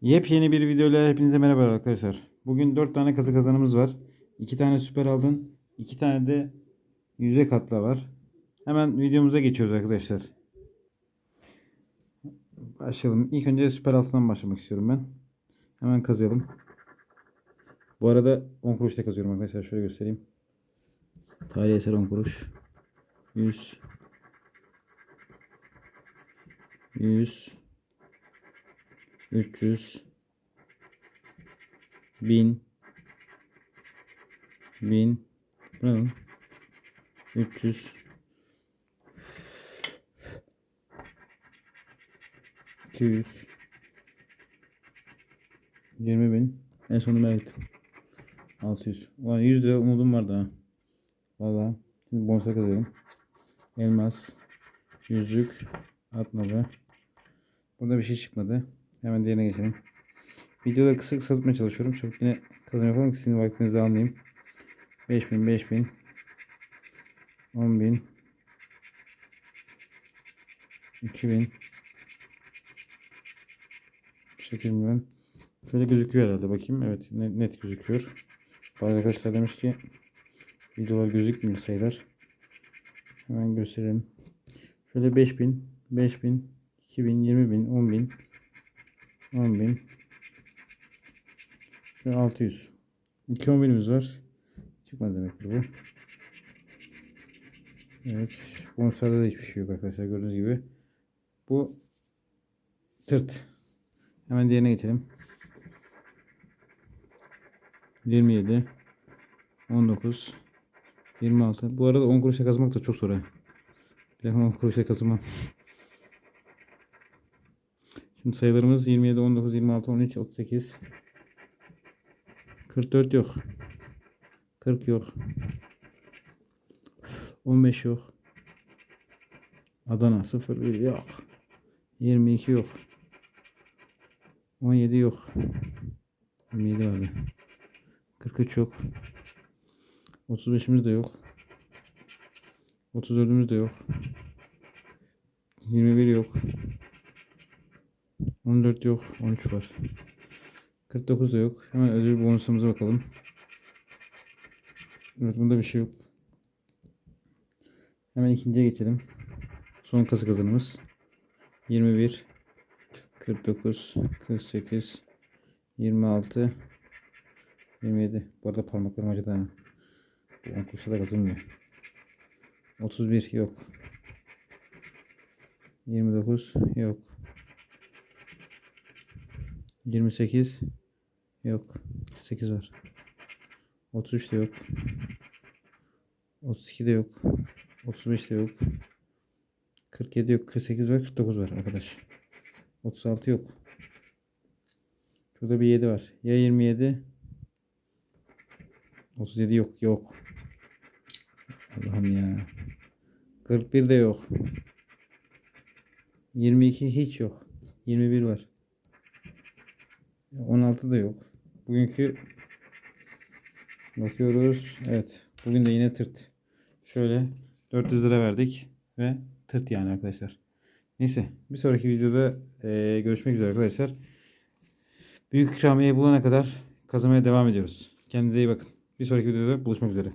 Yepyeni bir videoyla hepinize merhaba arkadaşlar. Bugün 4 tane kazı kazanımız var. 2 tane süper aldın. 2 tane de yüze katla var. Hemen videomuza geçiyoruz arkadaşlar. Başlayalım. İlk önce süper altından başlamak istiyorum ben. Hemen kazıyalım. Bu arada 10 kuruşta kazıyorum arkadaşlar. Şöyle göstereyim. Tarihi eser 10 kuruş. 100 100 300 1000 1000 Bu ne lan? 300 200 20 bin. En sonunda ettim. 600 Ulan 100 lira umudum vardı ha. Valla Şimdi bonusla kazıyorum Elmas Yüzük Atmadı. Burada bir şey çıkmadı Hemen diğerine geçelim. Videoları kısa kısa tutmaya çalışıyorum. Çabuk yine kazanma yapalım ki sizin vaktinizi almayayım. 5000 5000 10000 2000 8 milyon Şöyle gözüküyor herhalde. Bakayım. Evet net, net gözüküyor. Bazı arkadaşlar demiş ki videolar gözükmüyor sayılar. Hemen gösterelim. Şöyle 5000, 5000, 2000, 20000, 10000, 10000. Şöyle 600. 2 10.000'imiz var. Çıkmadı demektir bu. Evet. Bonuslarda da hiçbir şey yok arkadaşlar gördüğünüz gibi. Bu tırt. Hemen diğerine geçelim. 27 19 26 Bu arada 10 kuruşa kazmak da çok zor. Bir dakika 10 kuruşa kazımam. Şimdi sayılarımız 27 19 26 13 38 44 yok. 40 yok. 15 yok. Adana 0 1 yok. 22 yok. 17 yok. 27 vardı. 43 yok. 35'imiz de yok. 34'ümüz de yok. 21 yok. 14 yok. 13 var. 49 da yok. Hemen ödül bonusumuza bakalım. Evet bunda bir şey yok. Hemen ikinciye geçelim. Son kasa kazanımız. 21 49 48 26 27 Bu arada parmaklarım acıdı ha. Bu 10 kuruşa da kazınmıyor. 31 yok. 29 yok. 28 yok. 8 var. 33 de yok. 32 de yok. 35 de yok. 47 yok. 48 var. 49 var arkadaş. 36 yok. Şurada bir 7 var. Ya 27 37 yok. Yok. Allah'ım ya. 41 de yok. 22 hiç yok. 21 var. 16 da yok. Bugünkü bakıyoruz. Evet. Bugün de yine tırt. Şöyle 400 lira verdik ve tırt yani arkadaşlar. Neyse bir sonraki videoda eee, görüşmek üzere arkadaşlar. Büyük ikramiye bulana kadar kazanmaya devam ediyoruz. Kendinize iyi bakın. Bir sonraki videoda buluşmak üzere.